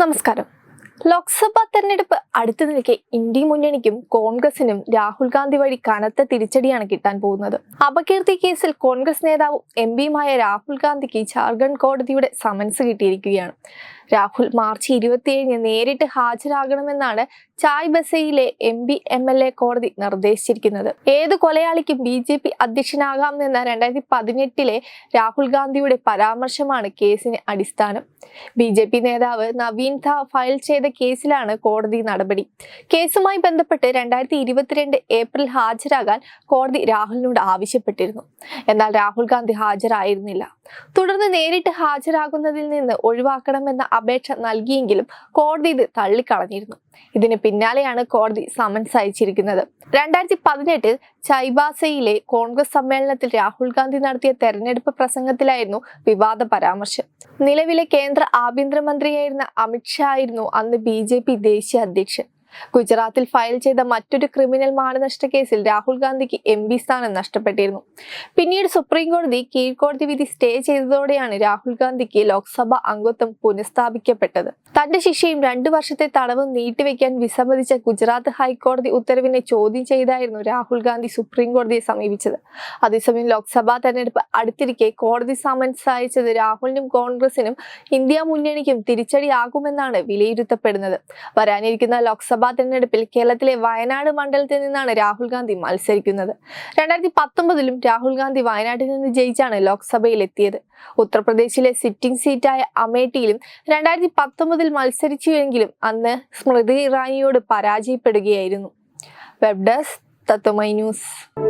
നമസ്കാരം. ലോക്സഭാ തെരഞ്ഞെടുപ്പ് അടുത്തു നിൽക്കെ ഇന്ത്യ മുന്നണിക്കും കോൺഗ്രസിനും രാഹുൽ ഗാന്ധി വഴി കനത്ത തിരിച്ചടിയാണ് കിട്ടാൻ പോകുന്നത്. അപകീർത്തി കേസിൽ കോൺഗ്രസ് നേതാവും എം പിയുമായ രാഹുൽ ഗാന്ധിക്ക് ജാർഖണ്ഡ് കോടതിയുടെ സമൻസ് കിട്ടിയിരിക്കുകയാണ്. രാഹുൽ മാർച്ച് ഇരുപത്തിയേഴിന് നേരിട്ട് ഹാജരാകണമെന്നാണ് ചായ് ബസയിലെ M P M L A കോടതി നിർദ്ദേശിച്ചിരിക്കുന്നത്. ഏത് കൊലയാളിക്കും ബി ജെ പി അധ്യക്ഷനാകാമെന്ന രണ്ടായിരത്തി പതിനെട്ടിലെ രാഹുൽ ഗാന്ധിയുടെ പരാമർശമാണ് കേസിന് അടിസ്ഥാനം. ബി ജെ പി നേതാവ് നവീൻ ധ ഫയൽ ചെയ്ത കേസിലാണ് കോടതി നടപടി. കേസുമായി ബന്ധപ്പെട്ട് രണ്ടായിരത്തി ഇരുപത്തിരണ്ട് ഏപ്രിൽ ഹാജരാകാൻ കോടതി രാഹുലിനോട് ആവശ്യപ്പെട്ടിരുന്നു. എന്നാൽ രാഹുൽ ഗാന്ധി ഹാജരായിരുന്നില്ല. തുടർന്ന് നേരിട്ട് ഹാജരാകുന്നതിൽ നിന്ന് ഒഴിവാക്കണമെന്ന അപേക്ഷ നൽകിയെങ്കിലും കോടതി ഇത് തള്ളിക്കളഞ്ഞിരുന്നു. ഇതിന് പിന്നാലെയാണ് കോടതി സമൻസ് അയച്ചിരിക്കുന്നത്. രണ്ടായിരത്തി പതിനെട്ടിൽ ചൈബാസയിലെ കോൺഗ്രസ് സമ്മേളനത്തിൽ രാഹുൽ ഗാന്ധി നടത്തിയ തെരഞ്ഞെടുപ്പ് പ്രസംഗത്തിലായിരുന്നു വിവാദ പരാമർശം. നിലവിലെ കേന്ദ്ര ആഭ്യന്തരമന്ത്രിയായിരുന്ന അമിത്ഷാ ആയിരുന്നു അന്ന് ബി ദേശീയ അധ്യക്ഷൻ. ഗുജറാത്തിൽ ഫയൽ ചെയ്ത മറ്റൊരു ക്രിമിനൽ മാനനഷ്ട കേസിൽ രാഹുൽ ഗാന്ധിക്ക് എം പി സ്ഥാനം നഷ്ടപ്പെട്ടിരുന്നു. പിന്നീട് സുപ്രീം കോടതി കീഴ്ക്കോടതി വിധി സ്റ്റേ ചെയ്തതോടെയാണ് രാഹുൽ ഗാന്ധിക്ക് ലോക്സഭ അംഗത്വം പുനഃസ്ഥാപിക്കപ്പെട്ടത്. തന്റെ ശിക്ഷയും രണ്ടു വർഷത്തെ തടവ് നീട്ടിവെക്കാൻ വിസമ്മതിച്ച ഗുജറാത്ത് ഹൈക്കോടതി ഉത്തരവിനെ ചോദ്യം ചെയ്തായിരുന്നു രാഹുൽ ഗാന്ധി സുപ്രീം കോടതിയെ സമീപിച്ചത്. അതേസമയം ലോക്സഭാ തെരഞ്ഞെടുപ്പ് അടുത്തിരിക്കെ കോടതി സമൻസ് അയച്ചത് രാഹുലിനും കോൺഗ്രസിനും ഇന്ത്യ മുന്നണിക്കും തിരിച്ചടിയാകുമെന്നാണ് വിലയിരുത്തപ്പെടുന്നത്. വരാനിരിക്കുന്ന ലോക്സഭാ തെരഞ്ഞെടുപ്പിൽ കേരളത്തിലെ വയനാട് മണ്ഡലത്തിൽ നിന്നാണ് രാഹുൽ ഗാന്ധി മത്സരിക്കുന്നത്. രണ്ടായിരത്തി പത്തൊമ്പതിലും രാഹുൽ ഗാന്ധി വയനാട്ടിൽ നിന്ന് ജയിച്ചാണ് ലോക്സഭയിൽ എത്തിയത്. ഉത്തർപ്രദേശിലെ സിറ്റിംഗ് സീറ്റായ അമേഠിയിലും രണ്ടായിരത്തി പത്തൊമ്പതിൽ മത്സരിച്ചുവെങ്കിലും അന്ന് സ്മൃതി ഇറാനിയോട് പരാജയപ്പെടുകയായിരുന്നു. Web desk Tatwamayi news.